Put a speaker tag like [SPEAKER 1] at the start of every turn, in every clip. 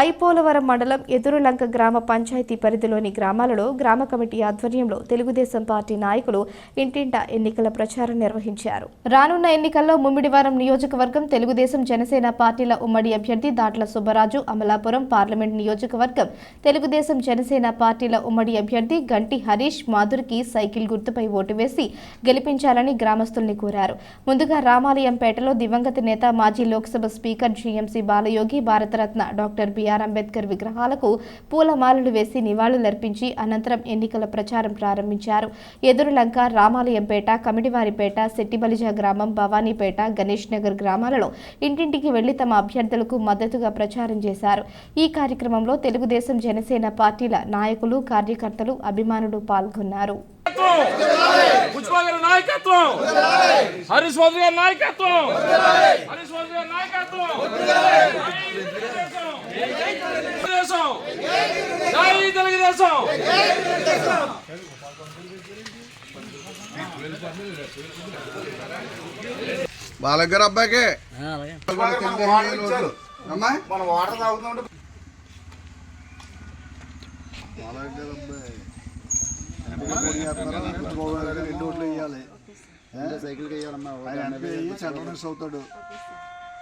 [SPEAKER 1] ఐపోలవరం మండలం ఎదురులంక గ్రామ పంచాయతీ పరిధిలోని గ్రామాలలో గ్రామ కమిటీ ఆధ్వర్యంలో తెలుగుదేశం పార్టీ నాయకులు ఇంటింటా ఎన్నికల ప్రచారం నిర్వహించారు. రానున్న ఎన్నికల్లో ముమ్మిడివారం నియోజకవర్గం తెలుగుదేశం జనసేన పార్టీల ఉమ్మడి అభ్యర్థి దాట్ల సుబ్బరాజు అమలాపురం పార్లమెంట్ నియోజకవర్గం తెలుగుదేశం జనసేన పార్టీల ఉమ్మడి అభ్యర్థి గంటి హరీష్ మాధురికి సైకిల్ గుర్తుపై ఓటు వేసి గెలిపించాలని గ్రామస్తుల్ని కోరారు. ముందుగా రామాలయంపేటలో దివంగత నేత మాజీ Lok Sabha speaker GMC Balayogi Bharat Ratna doctor B. BR Ambedkar విగ్రహాలకు పూలమాలలు వేసి నివాళులర్పించి అనంతరం ఎన్నికల ప్రచారం ప్రారంభించారు. ఎదురులంక రామాలయంపేట కమిడివారిపేట శెట్టిబలిజ గ్రామం భవానీపేట గణేష్ నగర్ గ్రామాలలో ఇంటింటికి వెళ్ళి తమ అభ్యర్థులకు మద్దతుగా ప్రచారం చేశారు. ఈ కార్యక్రమంలో తెలుగుదేశం జనసేన పార్టీల నాయకులు కార్యకర్తలు అభిమానులు పాల్గొన్నారు.
[SPEAKER 2] నాయకత్వం! హరీష్ గారి నాయకత్వం! హరీష్ గారి నాయకత్వం! తెలుగుదేశం జై తెలుగుదేశం
[SPEAKER 3] బాలగారు అబ్బాయికి అమ్మా
[SPEAKER 4] మనం వాటర్ తాగుతుంటే
[SPEAKER 3] బాలగారు అబ్బాయి. రెండు ఓట్లు వేయాలి
[SPEAKER 4] సైకిల్కి వేయాలమ్మా
[SPEAKER 3] ఆయన అవుతాడు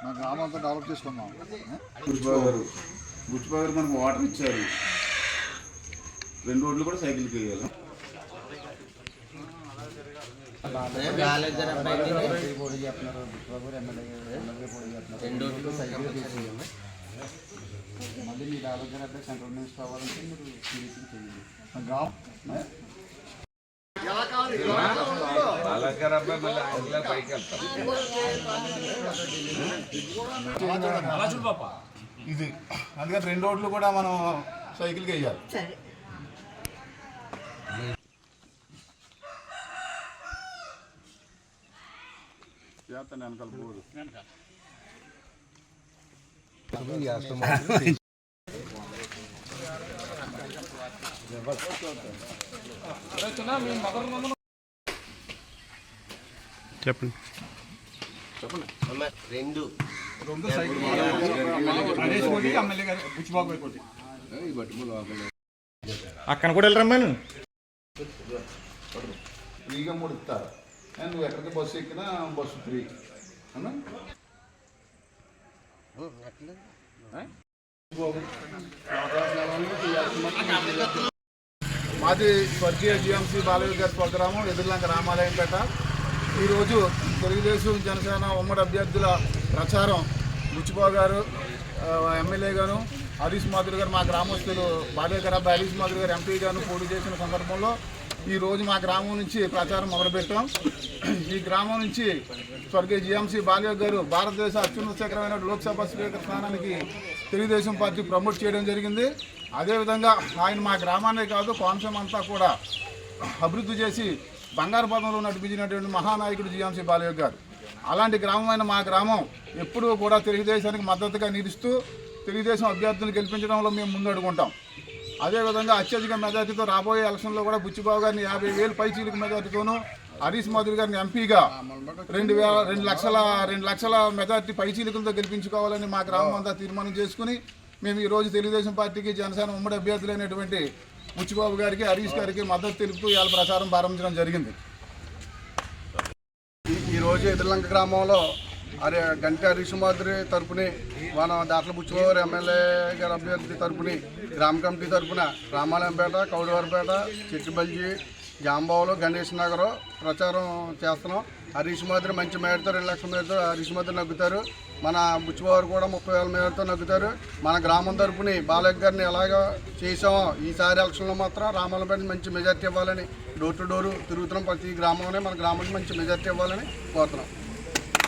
[SPEAKER 3] మా గ్రామం అంతా డెవలప్
[SPEAKER 4] బుచ్చిబాగారు బుచ్చిబాగారు మనకు వాటర్ ఇచ్చారు. రెండు రోడ్లు కూడా సైకిల్కి వేయాలి.
[SPEAKER 3] మళ్ళీ మీ బాలగారు అబ్బాయి సెంట్రల్ మినిస్టర్ అవ్వాలంటే మీరు గ్రామం
[SPEAKER 4] ఇది. అందుకని రెండు రోడ్లు కూడా మనం సైకిల్కి వేయాలి చేస్తాను వెనకాల బోర్డు
[SPEAKER 5] రెండు
[SPEAKER 4] రెండు. ఎమ్మెల్యే గారు బుచ్చిబాబు కోటి
[SPEAKER 2] అక్కడ కూడా వెళ్ళరమ్మాను
[SPEAKER 4] ఫ్రీగా మూడు ఇస్తారు నువ్వు ఎక్కడికి బస్సు ఎక్కినా బస్సు ఫ్రీ. అవునా మాది స్వర్గీయ జిఎంసీ బాలయ్య గారి స్వగ్రామం ఎదుర్లంక రామాలయంపేట. ఈరోజు తెలుగుదేశం జనసేన ఉమ్మడి అభ్యర్థుల ప్రచారం. బుచ్చిబాబు గారు ఎమ్మెల్యే గారు హరీష్ మాధురి గారు మా గ్రామస్తులు బాలయ్య అబ్బాయి హరీష్ మాధురి గారు ఎంపీ గారు పోటీ చేసిన సందర్భంలో ఈరోజు మా గ్రామం నుంచి ప్రచారం మొదలుపెట్టాం. ఈ గ్రామం నుంచి స్వర్గీయ జిఎంసీ బాలయ్య గారు భారతదేశ అత్యున్నత శిఖరమైన లోక్సభ స్పీకర్ స్థానానికి తెలుగుదేశం పార్టీ ప్రమోట్ చేయడం జరిగింది. అదేవిధంగా ఆయన మా గ్రామాన్నే కాదు కోనసీమ అంతా కూడా అభివృద్ధి చేసి బంగారు పదంలో నడిపించినటువంటి మహానాయకుడు జిఎంసీ బాలయ్య గారు. అలాంటి గ్రామమైన మా గ్రామం ఎప్పుడూ కూడా తెలుగుదేశానికి మద్దతుగా నిలుస్తూ తెలుగుదేశం అభ్యర్థులను గెలిపించడంలో మేము ముందడుగుంటాం. అదేవిధంగా అత్యధిక మెజార్టీతో రాబోయే ఎలక్షన్లో కూడా బుచ్చిబాబు గారిని యాభై వేలు పైచీలకు మెజార్టీతోనూ హరీష్ మాధురి గారిని ఎంపీగా రెండు వేల రెండు లక్షల రెండు లక్షల మెజార్టీ పైచీలకులతో గెలిపించుకోవాలని మా గ్రామం అంతా తీర్మానం చేసుకుని మేము ఈరోజు తెలుగుదేశం పార్టీకి జనసేన ఉమ్మడి అభ్యర్థులైనటువంటి ముచ్చిబాబు గారికి హరీష్ గారికి మద్దతు తెలుపుతూ ఇవాళ ప్రచారం ప్రారంభించడం జరిగింది.
[SPEAKER 3] ఈరోజు ఎదుర్లంక గ్రామంలో అరే గంటి హరీష్మాధురి తరపుని మన దాట్ల బుచ్చిబాబు ఎమ్మెల్యే గారి అభ్యర్థి తరపుని గ్రామ కమిటీ తరపున రామాలయంపేట కౌడవారిపేట చిట్టుబల్జి జాంబావులు గణేష్ నగర్ ప్రచారం చేస్తున్నాం. హరీష్ మాదిరి మంచి మేడతో రెండు లక్షల మేడతో హరీష్ మాదిరి నగ్గుతారు. మన బుచ్చిబాబు కూడా ముప్పై వేల మేడతో నగ్గుతారు. మన గ్రామం తరపుని బాలయ్య గారిని ఎలాగ చేసామో ఈసారి ఎలక్షన్లో మాత్రం రామాలపేట మంచి మెజార్టీ ఇవ్వాలని డోర్ టు డోరు తిరుగుతున్నాం. ప్రతి గ్రామంలోనే మన గ్రామానికి మంచి మెజార్టీ ఇవ్వాలని కోరుతున్నాం.